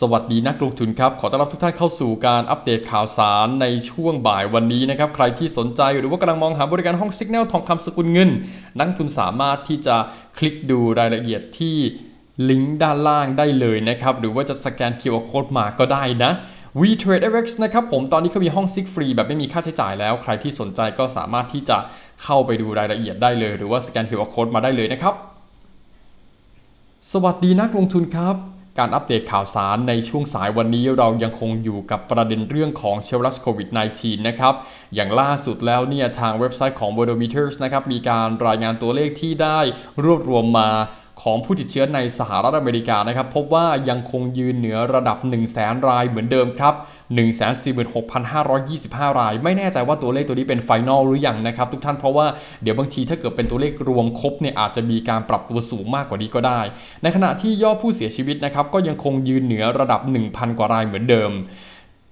สวัสดีนักลงทุนครับ ขอต้อนรับทุกท่านเข้าสู่การอัปเดตข่าวสารในช่วงบ่ายวันนี้นะครับ ใครที่สนใจหรือว่ากำลังมองหาบริการห้องสิกแนลทองคำสกุลเงิน นักลงทุนสามารถที่จะคลิกดูรายละเอียดที่ลิงก์ด้านล่างได้เลยนะครับ หรือว่าจะสแกน QR Code มาก็ได้นะ WeTradeFX นะครับผมตอนนี้เขามีห้องซิกฟรีแบบไม่มีค่าใช้จ่ายแล้ว ใครที่สนใจก็สามารถที่จะเข้าไปดูรายละเอียดได้เลย หรือว่าสแกน QR Code มาได้เลยนะครับ สวัสดีนักลงทุนครับ การอัปเดตข่าวสารในช่วงสายวันนี้เรายังคงอยู่กับประเด็นเรื่องของเชื้อรัสโควิด -19 นะครับ อย่างล่าสุดแล้วเนี่ยทางเว็บไซต์ของ w o r l d m e t e r s นะครับมีการรายงานตัวเลขที่ได้รวบรวมมา ของผู้ติดเชื้อในสหรัฐอเมริกานะครับพบว่ายังคงยืนเหนือระดับ 1 0 0 0 0แสนรายเหมือนเดิมครับ 146,525 ราย ไม่แน่ใจว่าตัวเลขตัวนี้เป็นไฟนอลหรือยังนะครับทุกท่านเพราะว่าเดี๋ยวบางทีถ้าเกิดเป็นตัวเลขรวมครบเนี่ยอาจจะมีการปรับตัวสูงมากกว่านี้ก็ได้ ในขณะที่ยอดผู้เสียชีวิตนะครับก็ยังคงยืนเหนือระดับ 1,000 กว่ารายเหมือนเดิม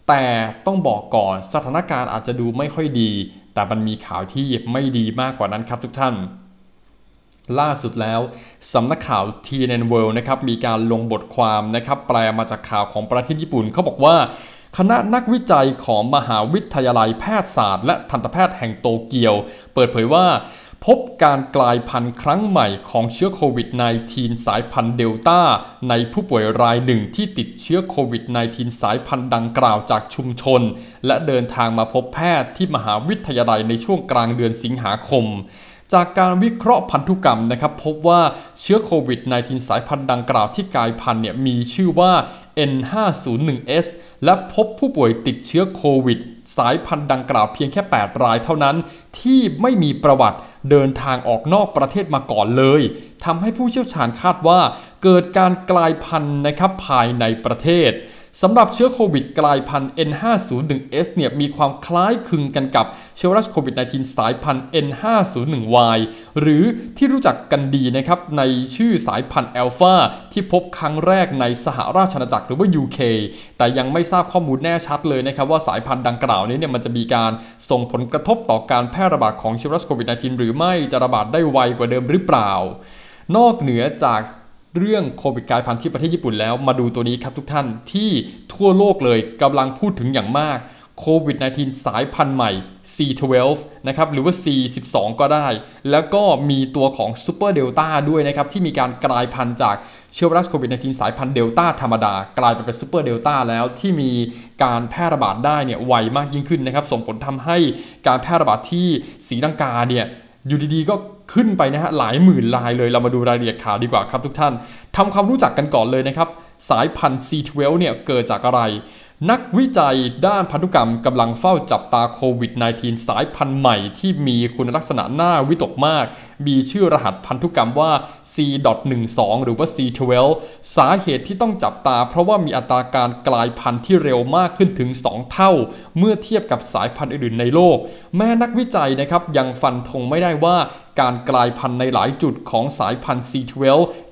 แต่ต้องบอกก่อนสถานการณ์อาจจะดูไม่ค่อยดี แต่มันมีข่าวที่ไม่ดีมากกว่านั้นครับทุกท่าน ล่าสุดแล้วสำนักข่าว TNN World นะครับมีการลงบทความนะครับแปลมาจากข่าวของประเทศญี่ปุ่นเขาบอกว่าคณะนักวิจัยของมหาวิทยาลัยแพทยศาสตร์ และทันตแพทย์แห่งโตเกียว เปิดเผยว่า พบการกลายพันธุ์ครั้งใหม่ของเชื้อโควิด -19 สายพันธุ์เดลต้า ในผู้ป่วยรายหนึ่งที่ติดเชื้อโควิด -19 สายพันธุ์ดังกล่าวจากชุมชน และเดินทางมาพบแพทย์ที่มหาวิทยาลัยในช่วงกลางเดือนสิงหาคม จากการวิเคราะห์พันธุกรรมนะครับพบว่าเชื้อโควิด -19 สายพันธุ์ดังกล่าวที่กลายพันธุ์เนี่ยมีชื่อว่า N501S และพบผู้ป่วยติดเชื้อโควิด สายพันธุ์ดังกล่าวเพียงแค่ 8 รายเท่านั้น ที่ไม่มีประวัติเดินทางออกนอกประเทศมาก่อนเลยทำให้ผู้เชี่ยวชาญคาดว่า เกิดการกลายพันธุ์นะครับภายในประเทศ สำหรับเชื้อโควิดกลายพันธุ์ N501S เนี่ยมีความคล้ายคลึงกันกับเชื้อไวรัสโควิด -19 สายพันธุ์ N501Y หรือที่รู้จักกันดีนะครับในชื่อสายพันธุ์แอลฟาที่พบครั้งแรกในสหราชอาณาจักรหรือว่า UK แต่ยังไม่ทราบข้อมูลแน่ชัดเลยนะครับว่าสายพันธุ์ดังกล่าวนี้เนี่ยมันจะมีการส่งผลกระทบต่อการแพร่ระบาดของเชื้อไวรัสโควิด -19 หรือไม่จะระบาดได้ไวกว่าเดิมหรือเปล่า นอกเหนือจาก เรื่องโควิดกลายพันธุ์ที่ประเทศญี่ปุ่นแล้วมาดูตัวนี้ครับทุกท่านที่ทั่วโลกเลยกำลังพูดถึงอย่างมากโควิด -19 สายพันธุ์ใหม่ C12 นะครับหรือว่า C12 ก็ได้ แล้วก็มีตัวของซูเปอร์เดลต้าด้วยนะครับ ที่มีการกลายพันธุ์จากเชื้อไวรัสโควิด -19 สายพันธุ์เดลต้าธรรมดา กลายไปเป็นซูเปอร์เดลต้าแล้วที่มีการแพร่ระบาดได้เนี่ยไวมากยิ่งขึ้นนะครับ ส่งผลทำให้การแพร่ระบาดที่สีลังกาเนี่ย อยู่ดีๆก็ขึ้นไปนะฮะหลายหมื่นลายเลยเรามาดูรายละเอียดข่าวดีกว่าครับทุกท่านทำความรู้จักกันก่อนเลยนะครับ สายพันธุ์ C12 เนี่ยเกิดจากอะไร นักวิจัยด้านพันธุกรรมกำลังเฝ้าจับตาโควิด -19 สายพันธุ์ใหม่ที่มีคุณลักษณะหน่าวิตกมาก มีชื่อรหัสพันธุกรรมว่า C.12 หรือว่า C12 สาเหตุที่ต้องจับตา เพราะว่ามีอัตราการกลายพันธุ์ที่เร็วมากขึ้นถึง 2 เท่า เมื่อเทียบกับสายพันธุ์อื่นในโลก แม้นักวิจัยนะครับยังฟันธงไม่ได้ว่า การกลายพันธุ์ในหลายจุดของสายพันธุ์ C12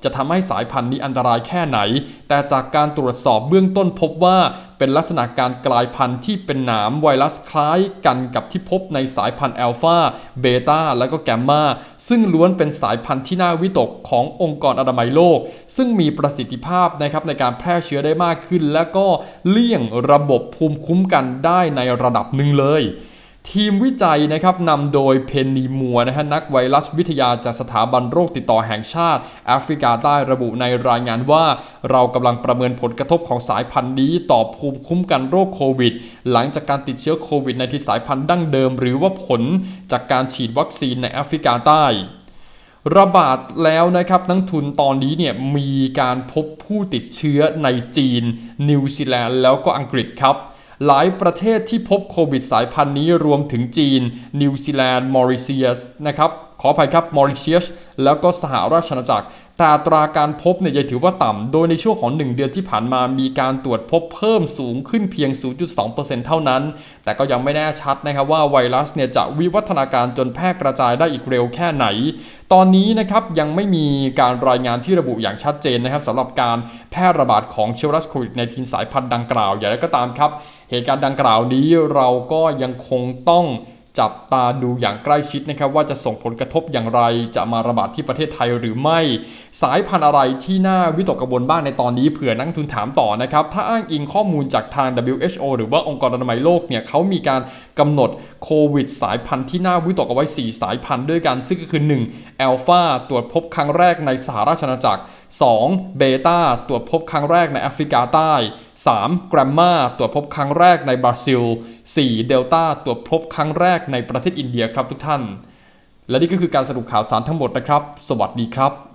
จะทำให้สายพันธุ์นี้อันตรายแค่ไหน แต่จากการตรวจสอบเบื้องต้นพบว่าเป็นลักษณะการกลายพันธุ์ที่เป็นหนามไวรัสคล้ายกันกับที่พบในสายพันธุ์อัลฟาเบต้าและก็แกมมาซึ่งล้วนเป็นสายพันธุ์ที่น่าวิตกขององค์กรอนามัยโลก ซึ่งมีประสิทธิภาพนะครับในการแพร่เชื้อได้มากขึ้น และก็เลี่ยงระบบภูมิคุ้มกันได้ในระดับหนึ่งเลย ทีมวิจัยนะครับนำโดยเพนนีมัวนะฮะนักไวรัสวิทยาจากสถาบันโรคติดต่อแห่งชาติแอฟริกาใต้ระบุในรายงานว่า เรากำลังประเมินผลกระทบของสายพันธุ์นี้ต่อภูมิคุ้มกันโรคโควิด หลังจากการติดเชื้อโควิดในที่สายพันธุ์ดั้งเดิม หรือว่าผลจากการฉีดวัคซีนในแอฟริกาใต้ระบาดแล้วนะครับนักทุนตอนนี้เนี่ยมีการพบผู้ติดเชื้อในจีน นิวซีแลนด์แล้วก็อังกฤษครับ หลายประเทศที่พบโควิดสายพันธุ์นี้รวมถึงจีน นิวซีแลนด์มอริเซียสนะครับ ขออภัยครับมอริเชียสแล้วก็สหราชอาณาจักร แต่ตราการพบเนี่ยยังถือว่าต่ำ โดยในช่วงของ 1 เดือนที่ผ่านมามีการตรวจพบเพิ่มสูงขึ้นเพียง 0.2%เท่านั้น แต่ก็ยังไม่แน่ชัดนะครับว่าไวรัสเนี่ยจะวิวัฒนาการจนแพร่กระจายได้อีกเร็วแค่ไหน ตอนนี้นะครับยังไม่มีการรายงานที่ระบุอย่างชัดเจนนะครับสำหรับการแพร่ระบาดของเชื้อไวรัสโควิดในทีสายพันธุ์ดังกล่าวอย่างไรก็ตามครับ เหตุการณ์ดังกล่าวนี้เราก็ยังคงต้อง จับตาดูอย่างใกล้ชิดนะครับว่าจะส่งผลกระทบอย่างไร จะมาระบาดที่ประเทศไทยหรือไม่ สายพันธุ์อะไรที่น่าวิตกกังวลบ้างในตอนนี้เผื่อนักทุนถามต่อนะครับถ้าอ้างอิงข้อมูลจากทาง WHO หรือว่าองค์กรอนามัยโลกเนี่ยเขามีการกำหนดโควิดสายพันธุ์ที่น่าวิตกเอาไว้ 4 สายพันธุ์ด้วยกัน ซึ่งก็คือ 1. อัลฟาตรวจพบครั้งแรกในสหราชอาณาจักร 2. เบต้าตรวจพบครั้งแรกในแอฟริกาใต้ 3. กรมมาตรวจพบครั้งแรกในบราซิล 4. เดลต้าตรวจพบครั้งแรกในประเทศอินเดียครับทุกท่าน และนี่ก็คือการสรุปข่าวสารทั้งหมดนะครับ สวัสดีครับ